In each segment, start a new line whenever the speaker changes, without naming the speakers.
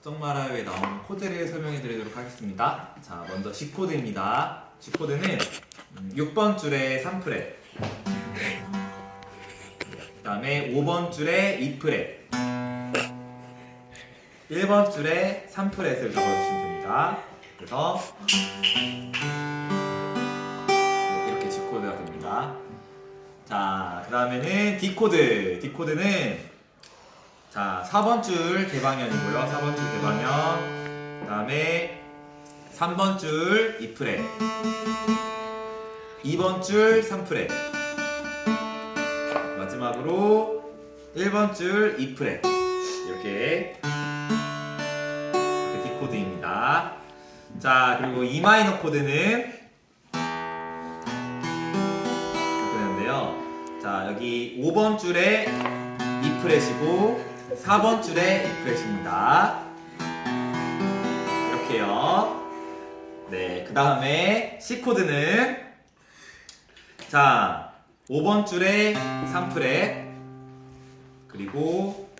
걱정마라요에 나오는 코드를 설명해 드리도록 하겠습니다. 자, 먼저 G 코드입니다. G 코드는 6번 줄에 3프렛. 그 다음에 5번 줄에 2프렛. 1번 줄에 3프렛을 적어주시면 됩니다. 그래서 네, 이렇게 G 코드가 됩니다. 자, 그 다음에는 D 코드. D 코드는 자, 4번 줄 대방현이고요. 4번 줄 대방현. 그 다음에 3번 줄 2프렛. 2번 줄 3프렛. 마지막으로 1번 줄 2프렛. 이렇게 이렇게 D 코드입니다. 자, 그리고 E 마이너 코드는 이렇게 되는데요. 자, 여기 5번 줄에 2프렛이고 4번 줄에 2프렛입니다. 이렇게요. 네, 그 다음에 C 코드는 자, 5번 줄에 3프렛 그리고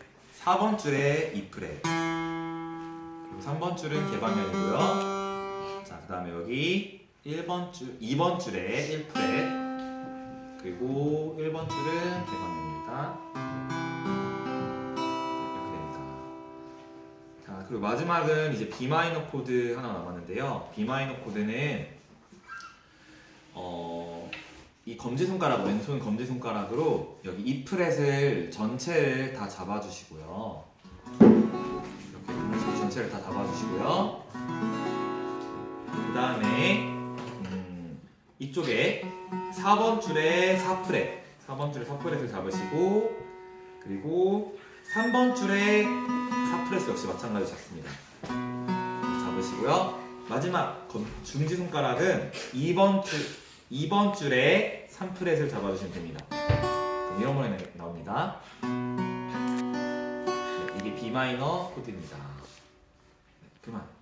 4번 줄에 2프렛 그리고 3번 줄은 개방면이고요. 자, 그 다음에 여기 1번 줄, 2번 줄에 1프렛 그리고 1번 줄은 개방면입니다. 자, 그리고 마지막은 이제 B 마이너 코드 하나 남았는데요. B 마이너 코드는 어, 이 검지 손가락 왼손 검지 손가락으로 여기 이 프렛을 전체를 다 잡아 주시고요. 이렇게 하면서 전체를 다 잡아 주시고요. 그 다음에 음, 이쪽에 4번 줄에 4프렛, 4번 줄에 4프렛을 잡으시고 그리고 3번 줄에 4프렛 역시 마찬가지로 잡습니다. 잡으시고요. 마지막 검- 중지 손가락은 2번 줄 2번 줄에 3프렛을 잡아주시면 됩니다. 그럼 이런 나- 나옵니다. 네, 이게 B 마이너 코드입니다. 네, 그만.